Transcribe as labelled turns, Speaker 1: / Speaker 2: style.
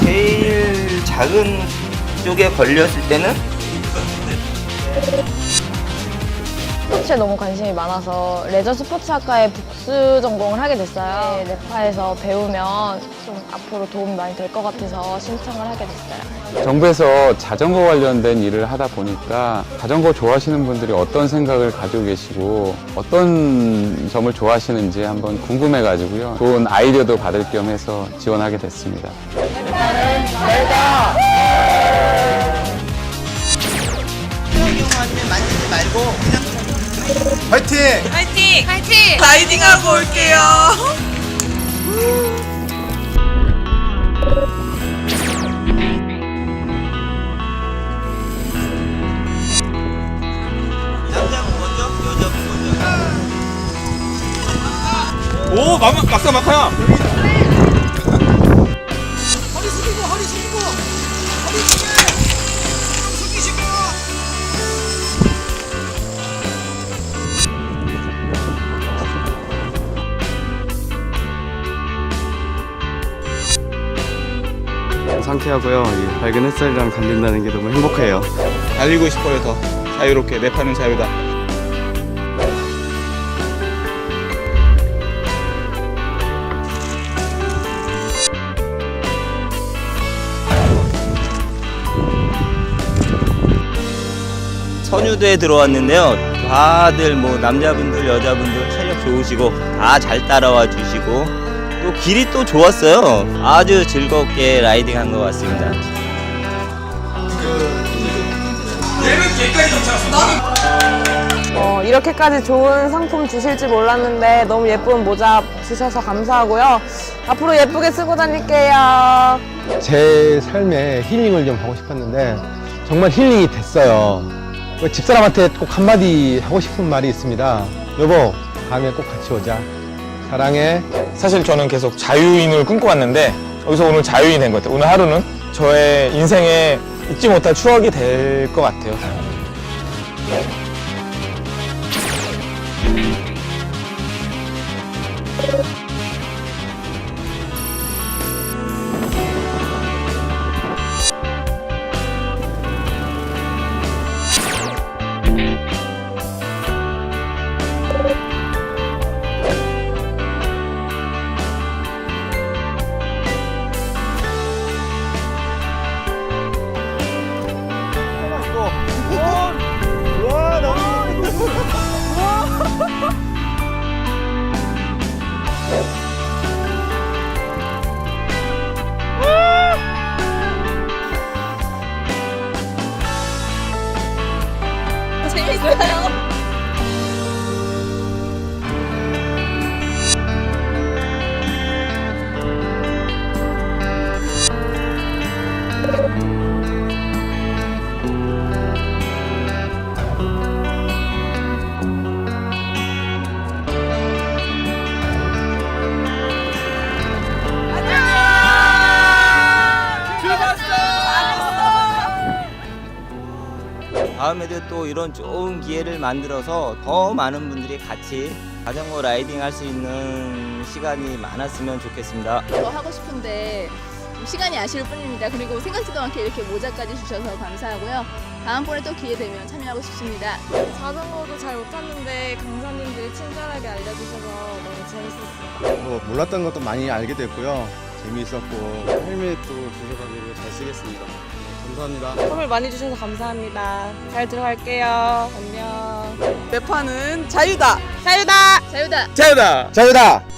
Speaker 1: 제일 작은 쪽에 걸렸을 때는?
Speaker 2: 스포츠에 너무 관심이 많아서 레저 스포츠학과에 복수 전공을 하게 됐어요. 네, 네파에서 배우면 좀 앞으로 도움이 많이 될 것 같아서 신청을 하게 됐어요.
Speaker 3: 정부에서 자전거 관련된 일을 하다 보니까 자전거 좋아하시는 분들이 어떤 생각을 가지고 계시고 어떤 점을 좋아하시는지 한번 궁금해 가지고요. 좋은 아이디어도 받을 겸 해서 지원하게 됐습니다.
Speaker 4: 화이팅!
Speaker 5: 화이팅! 화이팅! 라이딩하고 올게요.
Speaker 1: 남자분 먼저, 여자분 먼저.
Speaker 4: 오, 막, 막사 막하야!
Speaker 6: 상쾌하고요. 이 밝은 햇살이랑 달린다는 게 너무 행복해요.
Speaker 4: 달리고 싶어요, 더. 자유롭게. 내 파는 자유다.
Speaker 1: 선유도에 들어왔는데요. 다들 뭐 남자분들, 여자분들 체력 좋으시고 다 잘 따라와 주시고 또 길이 또 좋았어요. 아주 즐겁게 라이딩 한 것 같습니다.
Speaker 7: 어, 이렇게까지 좋은 상품 주실지 몰랐는데 너무 예쁜 모자 주셔서 감사하고요. 앞으로 예쁘게 쓰고 다닐게요.
Speaker 8: 제 삶에 힐링을 좀 하고 싶었는데 정말 힐링이 됐어요. 그 집사람한테 꼭 한마디 하고 싶은 말이 있습니다. 여보, 다음에 꼭 같이 오자. 사랑해.
Speaker 9: 사실 저는 계속 자유인을 꿈꿔왔는데 여기서 오늘 자유인이 된것 같아요. 오늘 하루는 저의 인생에 잊지 못할 추억이 될 것 같아요.
Speaker 5: 재밌
Speaker 1: 다음에도 또 이런 좋은 기회를 만들어서 더 많은 분들이 같이 자전거 라이딩 할 수 있는 시간이 많았으면 좋겠습니다.
Speaker 10: 더 하고 싶은데 좀 시간이 아쉬울 뿐입니다. 그리고 생각지도 않게 이렇게 모자까지 주셔서 감사하고요. 다음번에 또 기회 되면 참여하고 싶습니다.
Speaker 7: 자전거도 잘 못 탔는데 강사님들이 친절하게 알려주셔서 너무 재밌었어요.
Speaker 6: 뭐 몰랐던 것도 많이 알게 됐고요. 재미있었고 헬멧도 주셔가지고 잘 쓰겠습니다. 감사합니다.
Speaker 7: 선물 많이 주셔서 감사합니다. 잘 들어갈게요. 안녕.
Speaker 5: 내 파는 자유다.
Speaker 7: 자유다!
Speaker 10: 자유다!
Speaker 4: 자유다!
Speaker 8: 자유다!